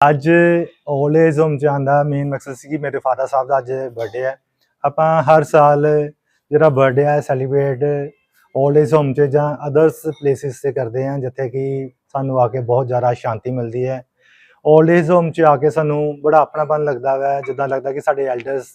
ਅੱਜ ਓਲੇਜ਼ ਹੋਮ ਜਾਣ ਦਾ ਮੇਨ ਮਕਸਦ ਸੀ ਕਿ ਮੇਰੇ ਫਾਦਰ ਸਾਹਿਬ ਦਾ ਅੱਜ ਬਰਥਡੇ ਹੈ। ਆਪਾਂ ਹਰ ਸਾਲ ਜਿਹੜਾ ਬਰਥਡੇ ਹੈ ਸੈਲੀਬ੍ਰੇਟ ਓਲੇਜ਼ ਹੋਮ 'ਚ ਜਾਂ ਅਦਰਸ ਪਲੇਸਿਸ ਤੇ ਕਰਦੇ ਹਾਂ, ਜਿੱਥੇ ਕਿ ਸਾਨੂੰ ਆ ਕੇ ਬਹੁਤ ਜ਼ਿਆਦਾ ਸ਼ਾਂਤੀ ਮਿਲਦੀ ਹੈ। ਓਲੇਜ਼ ਹੋਮ 'ਚ ਆ ਕੇ ਸਾਨੂੰ ਬੜਾ ਆਪਣਾਪਨ ਲੱਗਦਾ ਹੈ ਜਿੱਦਾਂ ਲੱਗਦਾ ਕਿ ਸਾਡੇ ਐਲਡਰਸ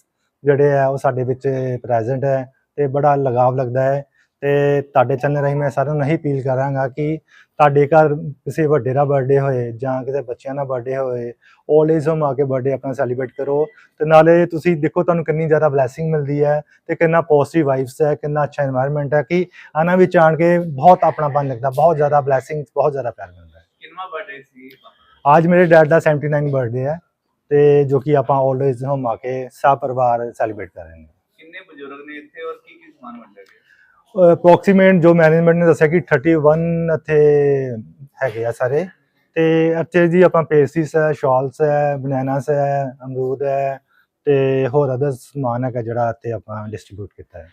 ਜਿਹੜੇ ਆ ਉਹ ਸਾਡੇ ਵਿੱਚ ਪ੍ਰੈਜ਼ੈਂਟ ਹੈ ਤੇ ਬੜਾ ਲਗਾਵ ਲੱਗਦਾ ਹੈ। ਤੇ ਤੁਹਾਡੇ ਚੈਨਲ ਰਾਹੀਂ ਮੈਂ ਸਾਰਿਆਂ ਨੂੰ ਇਹੀ ਅਪੀਲ ਕਰਾਂਗਾ ਕਿ ਤੁਹਾਡੇ ਘਰ ਕਿਸੇ ਵੱਡੇ ਦਾ ਬਰਥਡੇ ਹੋਏ ਜਾਂ ਕਿਸੇ ਬੱਚਿਆਂ ਦਾ ਬਰਥਡੇ ਹੋਏ 올 ਏਜ ਹੋਮ ਆ ਕੇ ਬਰਥਡੇ ਆਪਣਾ ਸੈਲੀਬ੍ਰੇਟ ਕਰੋ ਤੇ ਨਾਲੇ ਤੁਸੀਂ ਦੇਖੋ ਤੁਹਾਨੂੰ ਕਿੰਨੀ ਜ਼ਿਆਦਾ ਬਲੇਸਿੰਗ ਮਿਲਦੀ ਹੈ ਤੇ ਕਿੰਨਾ ਪੋਜ਼ਿਟਿਵ ਵਾਈਬਸ ਹੈ ਕਿੰਨਾ ਅੱਛਾ এনवायरमेंट ਹੈ ਕਿ ਆਣਾ ਵਿੱਚ ਆਣ ਕੇ ਬਹੁਤ ਆਪਣਾ ਆਪਣਾਪਨ ਲੱਗਦਾ ਬਹੁਤ ਜ਼ਿਆਦਾ ਬਲੇਸਿੰਗ ਬਹੁਤ ਜ਼ਿਆਦਾ ਪਿਆਰ ਮਿਲਦਾ ਹੈ। ਕਿੰਨਾ ਬਰਥਡੇ ਸੀ? ਅੱਜ ਮੇਰੇ ਡੈਡ ਦਾ 79 ਬਰਥਡੇ ਹੈ ਤੇ ਜੋ ਕਿ ਆਪਾਂ 올 ਏਜ ਹੋਮ ਆ ਕੇ ਸਾਰਾ ਪਰਿਵਾਰ ਸੈਲੀਬ੍ਰੇਟ ਕਰ ਰਹੇ ਹਾਂ ਕਿੰਨੇ ਬਜ਼ੁਰਗ ਨੇ ਇੱਥੇ ਔਰ ਕੀ ਕੀ ਸਮਾਨ ਵੰਡਿਆ ਗਿਆ ਅਪਰੋਕਸੀਮੇਟ ਜੋ ਮੈਨੇਜਮੈਂਟ ਨੇ ਦੱਸਿਆ ਕਿ 31 ਇੱਥੇ ਹੈਗੇ ਆ ਸਾਰੇ। ਤੇ ਇੱਥੇ ਜੀ ਆਪਾਂ ਪੇਸਟਰੀਜ਼ ਹੈ ਸ਼ਾਲਸ ਹੈ ਬਨਾਨਾਸ ਹੈ ਅਮਰੂਦ ਹੈ ਤੇ ਹੋਰ ਅਦਰ ਸਮਾਨ ਹੈਗਾ ਜਿਹੜਾ ਇੱਥੇ ਆਪਾਂ ਡਿਸਟ੍ਰੀਬਿਊਟ ਕੀਤਾ ਹੈ।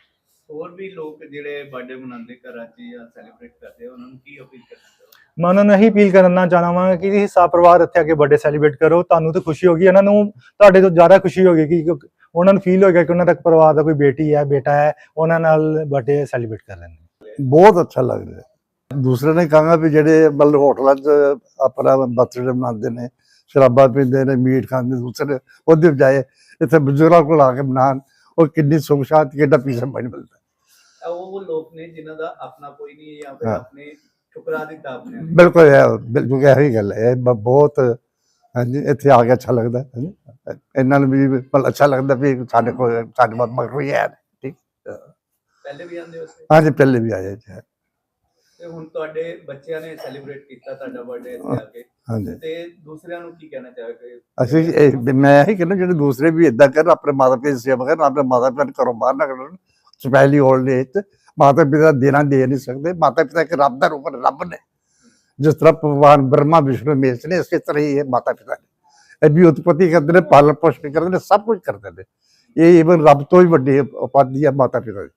ਹੋਰ ਵੀ ਲੋਕ ਜਿਹੜੇ ਬਰਥਡੇ ਮਨਾਉਂਦੇ ਘਰਾਂ 'ਚ ਜਾਂ ਸੈਲੀਬ੍ਰੇਟ ਕਰਦੇ ਉਹਨਾਂ ਨੂੰ ਕੀ ਅਪੀਲ ਕਰਨਾ ਮੈਂ ਉਹਨਾਂ ਨੂੰ ਇਹੀ ਅਪੀਲ ਕਰਨਾ ਚਾਹਾਂਗਾ ਕਿ ਤੁਸੀਂ ਸਭ ਪਰਿਵਾਰ ਇੱਥੇ ਆ ਕੇ ਬਰਥਡੇ ਸੈਲੀਬ੍ਰੇਟ ਕਰੋ। ਤੁਹਾਨੂੰ ਤਾਂ ਖੁਸ਼ੀ ਹੋਗੀ ਇਹਨਾਂ ਨੂੰ ਤੁਹਾਡੇ ਤੋਂ ਜ਼ਿਆਦਾ ਖੁਸ਼ੀ ਹੋਗੀ ਕਿ ਉਹਨਾਂ ਨੂੰ ਫੀਲ ਹੋਏਗਾ ਕਿ ਉਹਨਾਂ ਦਾ ਪਰਿਵਾਰ ਦਾ ਕੋਈ ਬੇਟੀ ਹੈ ਬੇਟਾ ਹੈ ਉਹਨਾਂ ਨਾਲ ਬਰਥਡੇ ਸੈਲੀਬ੍ਰੇਟ ਕਰ ਰਹੇ ਨੇ ਬਹੁਤ ਅੱਛਾ ਲੱਗ ਰਿਹਾ ਦੂਸਰੇ ਨੇ ਕਹਾਂਗਾ ਵੀ ਜਿਹੜੇ ਮਤਲਬ ਹੋਟਲਾਂ 'ਚ ਆਪਣਾ ਬਰਥਡੇ ਮਨਾਉਂਦੇ ਨੇ ਸ਼ਰਾਬਾਂ ਪੀਂਦੇ ਨੇ ਮੀਟ ਖਾਂਦੇ ਦੂਸਰੇ ਉਹਦੇ ਬਜਾਏ ਇੱਥੇ ਬਜ਼ੁਰਗਾਂ ਕੋਲ ਆ ਕੇ ਮਨਾਉਣ ਉਹ ਕਿੰਨੀ ਸੁਖ ਸ਼ਾਂਤੀ ਕਿੰਨਾ ਪੀਸ ਮਾਈਂਡ ਮਿਲਦਾ। ਉਹ ਲੋਕ ਨੇ ਜਿਨ੍ਹਾਂ ਦਾ ਆਪਣਾ ਕੋਈ ਨਹੀਂ ਜਾਂ ਫਿਰ ਹਾਂ। ਆਪਣੇ ਠੁਕਰਾ ਦਿੱਤਾ ਆਪਣੇ ਨੇ। ਬਿਲਕੁਲ ਇਹ ਬਿਲਕੁਲ ਇਹੀ ਗੱਲ ਹੈ। ਬਹੁਤ ਹਾਂਜੀ ਇੱਥੇ ਆ ਕੇ ਅੱਛਾ ਲੱਗਦਾ ਹਾਂਜੀ ਇਹਨਾਂ ਨੂੰ ਵੀ ਮਤਲਬ ਅੱਛਾ ਲੱਗਦਾ ਵੀ ਸਾਡੇ ਕੋਲ ਸਾਡੇ ਬਾਤ ਮਗਰ ਕੋਈ ਹੈ ਠੀਕ? ਪਹਿਲੇ ਵੀ ਆਉਂਦੇ ਉਸੇ ਹਾਂਜੀ ਪਹਿਲੇ ਵੀ ਆਏ ਜੀ ਤੇ ਹੁਣ ਤੁਹਾਡੇ ਬੱਚਿਆਂ ਨੇ ਸੈਲੀਬ੍ਰੇਟ ਕੀਤਾ ਤੁਹਾਡਾ ਬਰਥਡੇ ਆ ਕੇ। ਹਾਂਜੀ। ਤੇ ਦੂਸਰਿਆਂ ਨੂੰ ਕੀ ਕਹਿਣਾ ਚਾਹੋਗੇ? ਅਸੀਂ ਇਹ ਵੀ ਮੈਂ ਇਹੀ ਕਹਿੰਦਾ ਜਿਹੜੇ ਦੂਸਰੇ ਵੀ ਇਦਾਂ ਕਰਨ ਆਪਣੇ ਮਾਤਾ ਪਿਤਾ ਦੀ ਸੇਵਾ ਕਰਨ ਆਪਣੇ ਮਾਤਾ ਪਿਤਾ ਨੂੰ ਘਰੋਂ ਬਾਹਰ ਨਾ ਕੱਢਣ। ਸਪੈਸ਼ਲੀ 올ਡ ਏਜ ਮਾਤਾ ਪਿਤਾ ਦੇਣਾ ਦੇ ਨਹੀਂ ਸਕਦੇ। ਮਾਤਾ ਪਿਤਾ ਇੱਕ ਰੱਬ ਦਾ ਰੂਪ ਨੇ, ਰੱਬ ਨੇ। ਜਿਸ ਤਰ੍ਹਾਂ ਭਗਵਾਨ ਬ੍ਰਹਮਾ ਵਿਸ਼ਨੂੰ ਮਹੇਸ਼ ਨੇ ਇਸੇ ਤਰ੍ਹਾਂ ਹੀ ਇਹ ਮਾਤਾ ਪਿਤਾ ਨੇ। ਇਹ ਕਰਦੇ ਨੇ, ਪਾਲਣ ਪੋਸ਼ਣ ਕਰਦੇ ਨੇ, ਸਭ ਕੁਝ ਕਰਦੇ ਨੇ। ਇਹ ਇਵਨ ਰੱਬ ਤੋਂ ਵੀ ਵੱਡੀ ਉਪਾਧੀ ਹੈ ਮਾਤਾ ਪਿਤਾ ਦੀ।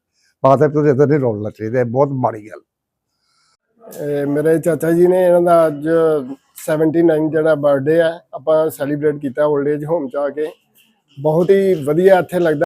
ਮਾਤਾ ਪਿਤਾ ਦੇ ਇਦਾਂ ਨਹੀਂ ਰੋਲਣਾ ਚਾਹੀਦਾ, ਇਹ ਬਹੁਤ ਮਾੜੀ ਗੱਲ। ਮੇਰੇ ਚਾਚਾ ਜੀ ਨੇ ਇਹਨਾਂ ਦਾ ਅੱਜ 79 ਜਿਹੜਾ ਬਰਥਡੇ ਆ, ਆਪਾਂ ਸੈਲੀਬ੍ਰੇਟ ਕੀਤਾ 올ਡ ਏਜ ਹੋਮ ਚ ਆ ਕੇ। ਬਹੁਤ ਹੀ ਵਧੀਆ ਇੱਥੇ ਲੱਗਦਾ